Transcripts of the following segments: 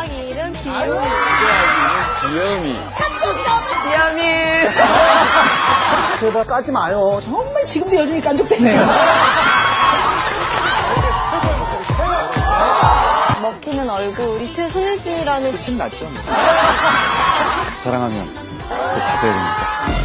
고양이 이름 귀요미. 귀여움이. 제발 까지 마요. 정말 지금도 여전히 깐족되네요. 먹히는 얼굴. 이틀 손예진이라는 훨씬 낫죠. 뭐. 사랑하면 꼭 가져야 됩니다.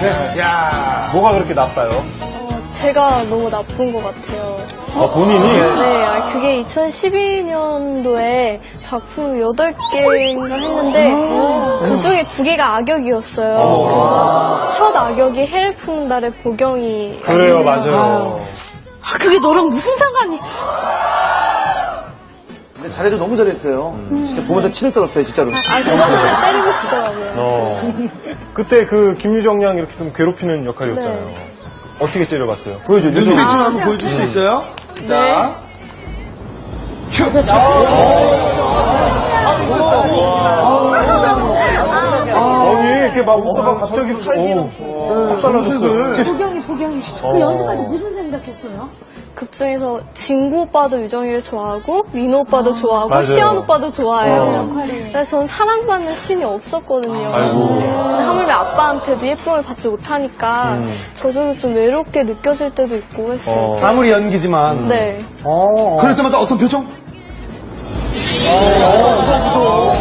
Eyes 야 뭐가 그렇게 나빠요? 어, 제가 너무 나쁜 것 같아요. 아, 본인이? 네, 아, 그게 2012년도에 작품 8개인가 했는데 그 중에 두 개가 악역이었어요. 그래서 첫 악역이 해를 푸는 달의 보경이 그래요, 맞아요. 아, 그게 너랑 무슨 상관이? 근데 잘해도 너무 잘했어요. 진짜 보면서 치를 떨었어요, 진짜로. 아, 저도 진짜 때리고 싶더라고요. 어. 그때 그 김유정 양 이렇게 좀 괴롭히는 역할이었잖아요. 네. 어떻게 째려봤어요? 보여줘. 눈빛 좀 한번 보여줄 수 있어요? 자. 큐! 아니, 이렇게 막 웃다가 갑자기 살기로 어, 달라졌어요. 보경이 보경이 어. 그 연습할 때 무슨 생각했어요? 극 중에서 진구 오빠도 유정이를 좋아하고 민호 오빠도 좋아하고 맞아요. 시연 오빠도 좋아해요. 어. 그래서 전 사랑받는 신이 없었거든요. 아이고. 근데 하물며 아빠한테도 예쁨을 받지 못하니까 음. 저절로 좀 외롭게 느껴질 때도 있고 했어요. 어. 아무리 연기지만. 네. 어. 그럴 때마다 어떤 표정? 어,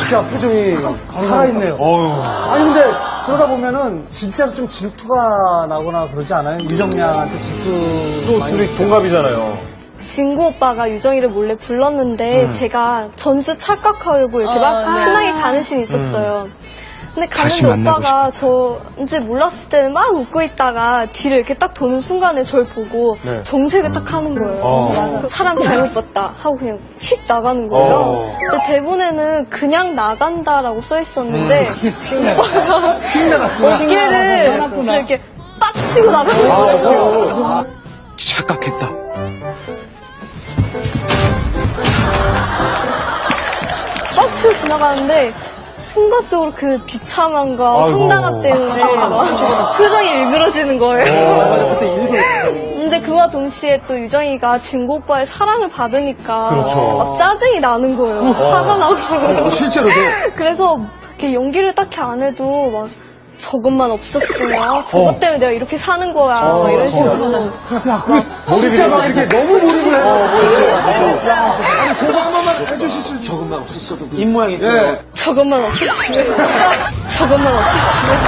진짜 표정이 살아있네요. 어휴. 아니, 근데 그러다 보면은 진짜로 좀 질투가 나거나 그러지 않아요? 유정양한테 질투. 또 많이 둘이 동갑이잖아요. 진구 오빠가 유정이를 몰래 불렀는데 음. 제가 전주 착각하고 이렇게 막 신나게 가는 신이 있었어요. 근데 갔는데 오빠가 저인지 몰랐을 때는 막 웃고 있다가 뒤를 이렇게 딱 도는 순간에 저를 보고 네. 정색을 딱 하는 거예요. 어. 사람 잘못 봤다 하고 그냥 휙 나가는 거예요. 어. 근데 대본에는 그냥 나간다라고 써 있었는데 오빠가 휙 나갔구나. 어깨를 진짜 이렇게 빡 치고 나가는 아, 거예요. 어. 착각했다. 빡 치고 지나가는데 순간적으로 그 비참함과 아이고. 황당함 때문에 막 표정이 일그러지는 거예요. 그때 일도 근데 그와 동시에 또 유정이가 진구 오빠의 사랑을 받으니까 그렇죠. 막 짜증이 나는 거예요. 화가 나고. 어, 실제로도? 그래서 이렇게 연기를 딱히 안 해도 막 저것만 없었으면 저것 때문에 내가 이렇게 사는 거야. 막 이런 식으로. 몰입이 진짜 막 이렇게 너무 몰입을 해요. 아니, 그거 한 조금만 없었어도. 그- 입모양이 있어요. 예. 저것만 없었으면. 저것만 없었으면.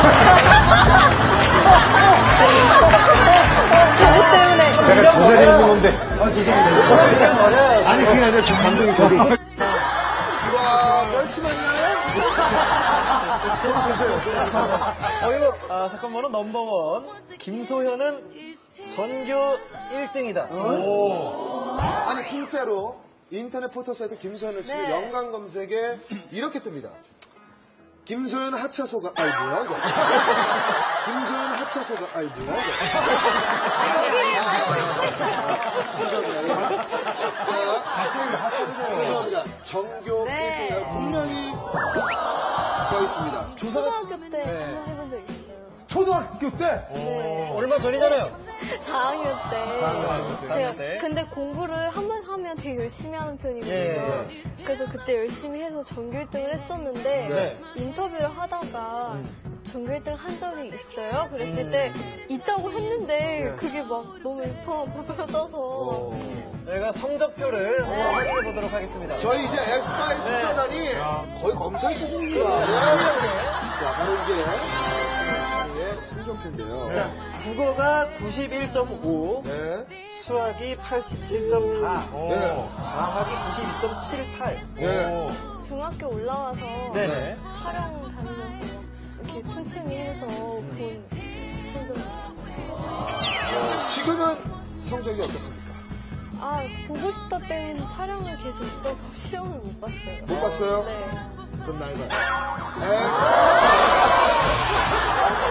저것 때문에. 내가 저 자리에 있는 건데. 아, 죄송합니다. 아니, 그게 아니라 저 감독이 저기. 와, 멸치 맞나요? 어, 이거, 아, 사건번호 넘버원. 김소현은 전교 1등이다. 아니, 진짜로. 인터넷 포털 사이트 김소연을 치면 연관 검색에 이렇게 뜹니다. 김소연 하차소가, 아이, 뭐야, 이거. 김소연 하차소가, 아이, 뭐야, 이거. 자, 죄송합니다. 정교 네. 네. 분명히 써 있습니다. 초등학교 때 있어요. 초등학교 때? 네. 얼마 전이잖아요. 4학년 때. 4학년 제가 때. 근데 공부를 한 번 하면 되게 열심히 하는 편이거든요. 예. 그래서 그때 열심히 해서 전교 1등을 했었는데 네. 인터뷰를 하다가 전교 1등 한 적이 있어요. 그랬을 때 있다고 했는데 그게 막 너무 일파만파여져서 저희가 성적표를 네. 한번 확인해 보도록 하겠습니다. 저희 이제 엑스파일 네. 숫자단이 거의 검찰 수준입니다. 자, 바로 이게 신의 성적표인데요. 자, 국어가 91.5, 네. 수학이 87.4, 어. 네. 과학이 92.78, 네. 중학교 올라와서 네네. 촬영 다니면서 이렇게 틈틈이 해서 본 성적. 지금은 성적이 어떻습니까? 아, 보고 싶다 때문에 촬영을 계속 있어서 시험을 못 봤어요. 못 봤어요? 네. 그럼 날 봐요. 에?